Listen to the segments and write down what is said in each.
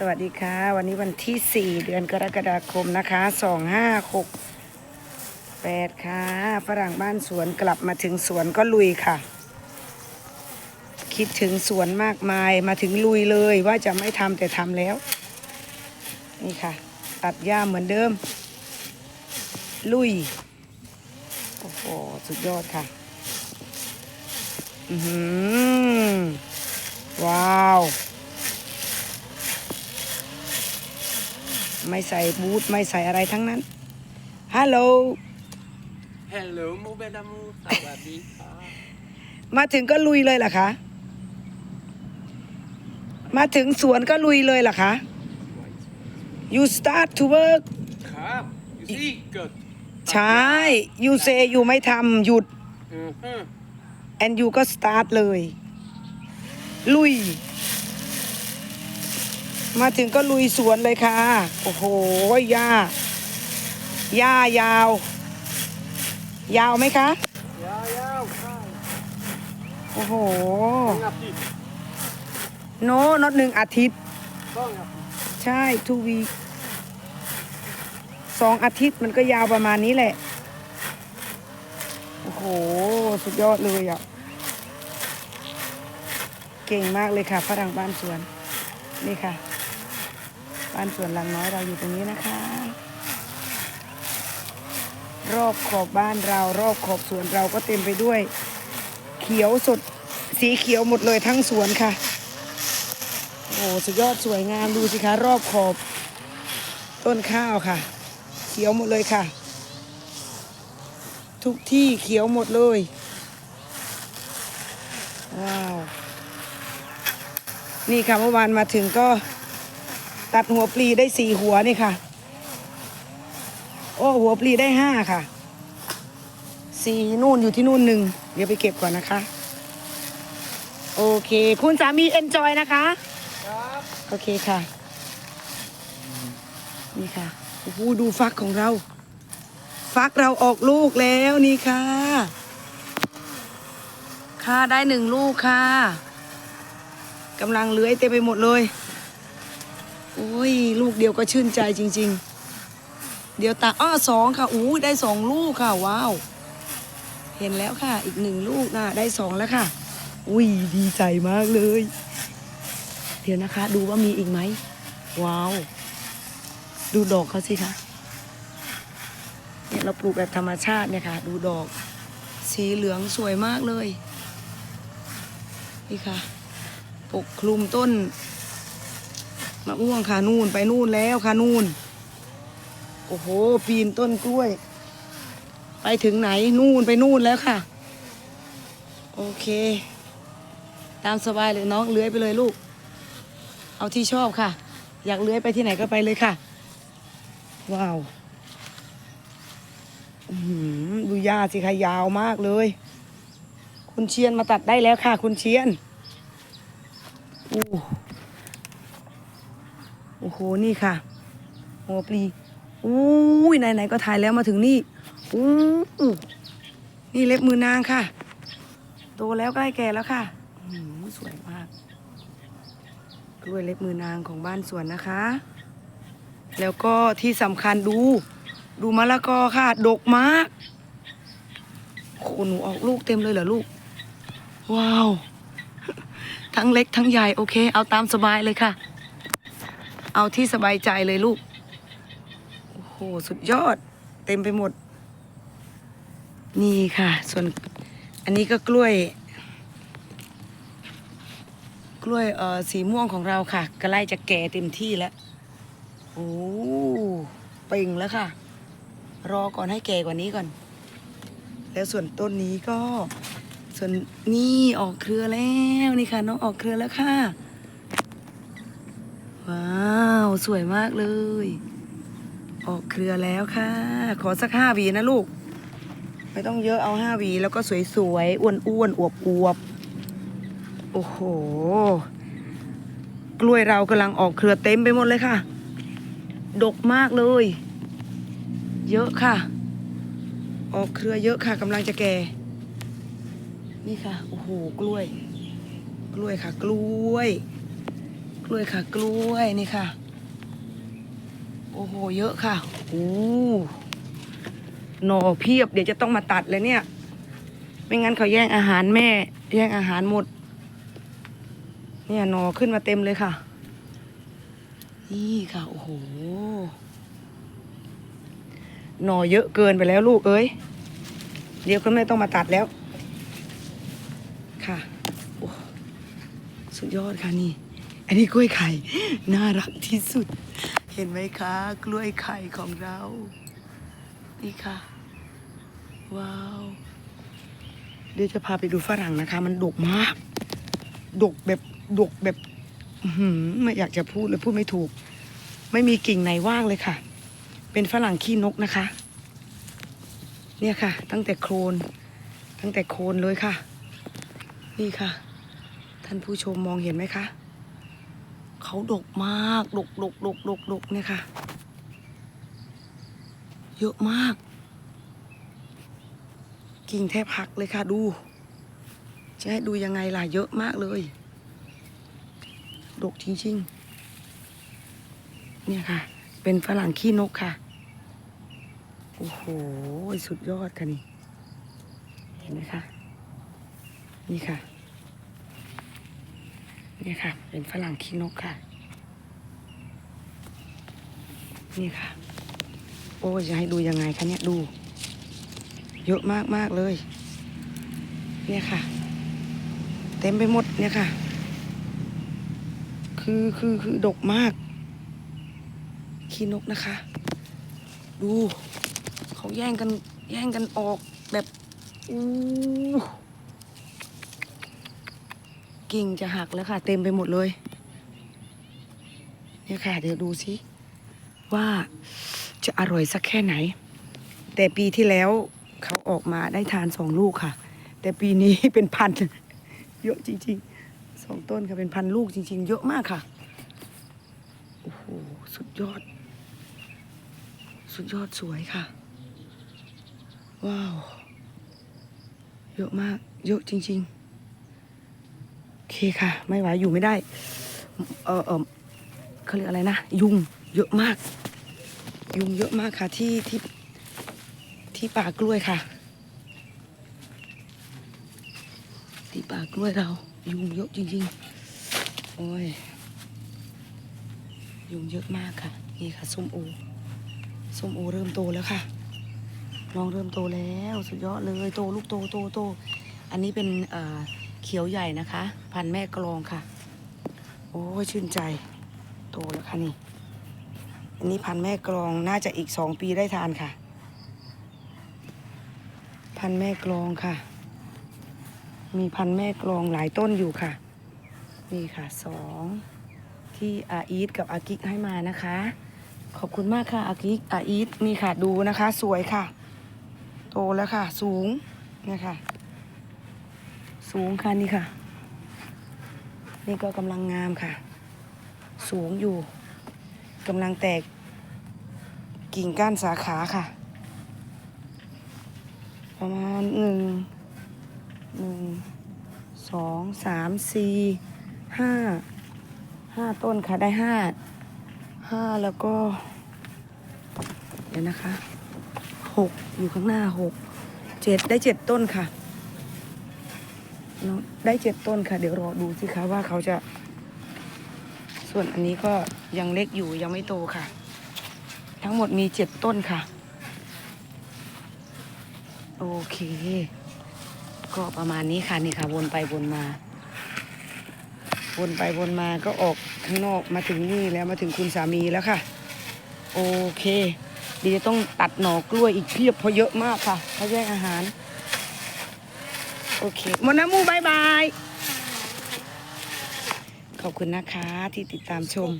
สวัสดีค่ะ วันนี้วันที่ 4 เดือนกรกฎาคมนะคะ 2568 ค่ะฝรั่งบ้านสวนกลับมาถึงสวนก็ลุยค่ะ คิดถึงสวนมากมายมาถึงลุยเลยว่าจะไม่ทำแต่ทำแล้ว นี่ค่ะ ตัดหญ้าเหมือนเดิม ลุย โอ้โห สุดยอดค่ะ อือว้าว ไม่ใส่บูทไม่ใส่อะไรทั้งนั้น ฮัลโหล ฮัลโหลโมเบนามูสวัสดีค่ะมาถึงก็ลุยเลยเหรอคะ มาถึงสวนก็ลุยเลยเหรอคะ you start to work ครับยูซี่เกิดใช่ you say you ไม่ทำหยุดอือฮึ and you ก็ start เลย ลุย มาถึงก็ลุยสวนเลยค่ะ โอ้โหหญ้าหญ้ายาว ยาวไหมคะยาวยาวโอ้โหงอาทิโน้นอตหนึ่งอาทิตย์ต้องอาทิตย์ใช่ทูวีสองอาทิตย์มันก็ยาวประมาณนี้แหละ โอ้โห สุดยอดเลยอะ เก่งมากเลยค่ะฝรั่งบ้านสวน นี่ค่ะ บ้านสวนหลังน้อยเราอยู่ตรงนี้นะคะ รอบขอบบ้านเรา รอบขอบสวนเราก็เต็มไปด้วย เขียวสดสีเขียวหมดเลยทั้งสวนค่ะ โอ้สุดยอดสวยงามดูสิคะ รอบขอบต้นข้าวค่ะ เขียวหมดเลยค่ะ ทุกที่เขียวหมดเลย ว้าว นี่ค่ะเมื่อวานมาถึงก็ ตัดหัวปลีได้สี่หัวนี่ค่ะ โอ้หัวปลีได้ห้าค่ะสี่นู่นอยู่ที่นู่นหนึ่งเดี๋ยวไปเก็บก่อนนะคะ โอเค คุณสามีเอนจอยนะคะครับโอเคค่ะ นี่ค่ะโอ้โหดูฟักของเรา ฟักเราออกลูกแล้วนี่ค่ะ ค่ะได้หนึ่งลูกค่ะกำลังเลื้อยเต็มไปหมดเลย โอ้ย ลูกเดียวก็ชื่นใจจริง ๆ เดี๋ยวตาอ้อสองค่ะอู้ได้สองลูกค่ะ ว้าว เห็นแล้วค่ะ อีกหนึ่งลูกนะได้สองแล้วค่ะ อุ้ยดีใจมากเลย เดี๋ยวนะคะ ดูว่ามีอีกไหม ว้าว ดูดอกเขาสิคะเนี่ยเราปลูกแบบธรรมชาติเนี่ยค่ะ ดูดอก สีเหลืองสวยมากเลย นี่ค่ะ ปกคลุมต้น มะม่วงค่ะนู่นไปนู่นแล้วค่ะนู่น โอ้โห ปีนต้นกล้วย ไปถึงไหนนู่นไปนู่นแล้วค่ะ โอเค ตามสบายเลยน้องเลื้อยไปเลยลูก เอาที่ชอบค่ะ อยากเลื้อยไปที่ไหนก็ไปเลยค่ะ ว้าวหือดูหญ้าสิคะยาวมากเลย คุณเชียนมาตัดได้แล้วค่ะ คุณเชียนอู้ โอ้โหนี่ค่ะหัวปลีอู้ยไหนๆก็ถ่ายแล้วมาถึงนี่อู้นี่เล็บมือนางค่ะ โตแล้วใกล้แก่แล้วค่ะสวยมากกล้วยเล็บมือนางของบ้านสวนนะคะ แล้วก็ที่สำคัญดู ดูมะละกอค่ะ ดกมากโอ้โหหนูออกลูกเต็มเลยเหรอลูก ว้าว ทั้งเล็กทั้งใหญ่โอเค เอาตามสบายเลยค่ะ เอาที่สบายใจเลยลูก โอ้โห สุดยอด เต็มไปหมด นี่ค่ะ ส่วนอันนี้ก็กล้วย กล้วยเอ่อสีม่วงของเราค่ะก็ไลจะแก่เต็มที่แล้ว โอ้เป่งแล้วค่ะ รอก่อนให้แก่กว่านี้ก่อน แล้วส่วนต้นนี้ก็ ส่วนนี่ออกเครือแล้วนี่ค่ะ น้องออกเครือแล้วค่ะ ว้าว สวยมากเลย ออกเครือแล้วค่ะ ขอสักห้าวีนะลูก ไม่ต้องเยอะเอาห้าวีแล้วก็สวยๆ อ้วนๆ อวบๆ โอ้โห กล้วยเรากำลังออกเครือเต็มไปหมดเลยค่ะ ดกมากเลย เยอะค่ะ ออกเครือเยอะค่ะกำลังจะแก่ นี่ค่ะ โอ้โห กล้วย กล้วยค่ะ กล้วย กล้วยค่ะ กล้วยนี่ค่ะ โอ้โห เยอะค่ะโอ้หน่อเพียบ เดี๋ยวจะต้องมาตัดเลยเนี่ย ไม่งั้นเขาแย่งอาหารแม่ แย่งอาหารหมด เนี่ยหน่อขึ้นมาเต็มเลยค่ะ นี่ค่ะ โอ้โห หน่อเยอะเกินไปแล้วลูกเอ้ย เดี๋ยวคุณแม่ต้องมาตัดแล้ว ค่ะโอ้สุดยอดค่ะนี่ อันนี้กล้วยไข่ น่ารักที่สุด เห็นไหมคะ กล้วยไข่ของเรา นี่ค่ะ ว้าว เดี๋ยวจะพาไปดูฝรั่งนะคะ มันดกมากดกแบบดกแบบหือไม่อยากจะพูดเลยพูดไม่ถูก ไม่มีกิ่งไหนว่างเลยค่ะ เป็นฝรั่งขี้นกนะคะ เนี่ยค่ะ ตั้งแต่โคลนตั้งแต่โคนเลยค่ะ นี่ค่ะ ท่านผู้ชมมองเห็นไหมคะ เขาดกมากดกดกดกดกดกเนี่ยค่ะ เยอะมาก กิ่งแทบหักเลยค่ะดู จะให้ดูยังไงล่ะเยอะมากเลย ดกจริงๆ เนี่ยค่ะ เป็นฝรั่งขี้นกค่ะ โอ้โห สุดยอดค่ะนี่ เห็นไหมคะ นี่ค่ะ นี่ค่ะ เป็นฝรั่งขี้นกค่ะ นี่ค่ะ โอ้จะให้ดูยังไงคะเนี่ยดู เยอะมากมากเลย เนี่ยค่ะ เต็มไปหมดเนี่ยค่ะ คือคือคือดกมาก ขี้นกนะคะ ดู เขาแย่งกันแย่งกันออกแบบอู้ กิ่งจะหักแล้วค่ะ เต็มไปหมดเลยเนี่ยค่ะ เดี๋ยวดูสิว่าจะอร่อยสักแค่ไหน แต่ปีที่แล้วเขาออกมาได้ทานสองลูกค่ะ แต่ปีนี้เป็นพันเยอะจริงๆสองต้นค่ะเป็นพันลูกจริง ๆ เยอะมากค่ะโอ้โหสุดยอด สุดยอดสวยค่ะ ว้าว เยอะมาก เยอะจริง ๆ เคค่ะ ไม่ไหวอยู่ไม่ได้ เออเออเขาเรียกอะไรนะ ยุงเยอะมาก ยุงเยอะมากค่ะที่ที่ที่ป่ากล้วยค่ะ ที่ป่ากล้วยเรา ยุงเยอะจริงๆ โอ้ย ยุงเยอะมากค่ะ นี่ค่ะส้มโอส้มโอเริ่มโตแล้วค่ะ น้องเริ่มโตแล้ว สุดยอดเลย โตลูกโตโตโต อันนี้เป็นอ่อ เขียวใหญ่นะคะ พันแม่กลองค่ะ โอ้ชื่นใจ โตแล้วค่ะนี่ อันนี้พันแม่กลองน่าจะอีกสองปีได้ทานค่ะ พันแม่กลองค่ะ มีพันแม่กลองหลายต้นอยู่ค่ะ นี่ค่ะสองที่อาอีทกับอากิกให้มานะคะ ขอบคุณมากค่ะอากิกอาอีทนี่ค่ะดูนะคะ สวยค่ะ โตแล้วค่ะ สูงเนี่ยค่ะ สูงค่ะนี่ค่ะ นี่ก็กำลังงามค่ะ สูงอยู่กำลังแตกกิ่งก้านสาขาค่ะ ประมาณหนึ่งหนึ่งสองสามสี่ห้าห้าต้นค่ะได้ห้าห้าแล้วก็ เดี๋ยวนะคะหกอยู่ข้างหน้าหกเจ็ดได้เจ็ดต้นค่ะ นอะได้เจ็ดต้นค่ะ เดี๋ยวรอดูสิคะว่าเขาจะ ส่วนอันนี้ก็ยังเล็กอยู่ยังไม่โตค่ะ ทั้งหมดมีเจ็ดต้นค่ะ โอเค ก็ประมาณนี้ค่ะนี่ค่ะ วนไปวนมา วนไปวนมาก็ออกข้างนอกมาถึงนี่แล้วมาถึงคุณสามีแล้วค่ะ โอเคดีจะต้องตัดหน่อกล้วยอีกเพียบเพราะเยอะมากค่ะเขาแย่งอาหาร โอเคหมดนะมูบายบาย ขอบคุณนะคะที่ติดตามชม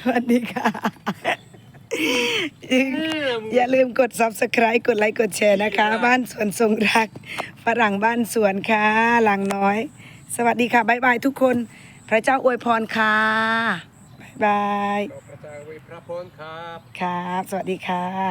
สวัสดีค่ะ อย่าลืมกด subscribe กดไลค์กดแชร์นะคะ บ้านสวนทรงรักฝรั่งบ้านสวนค่ะหลังน้อย สวัสดีค่ะบ๊ายบายทุกคน พระเจ้าอวยพรค่ะบ๊ายบายขอบพระเจ้าอวยพระพรครับ ครับ สวัสดีค่ะ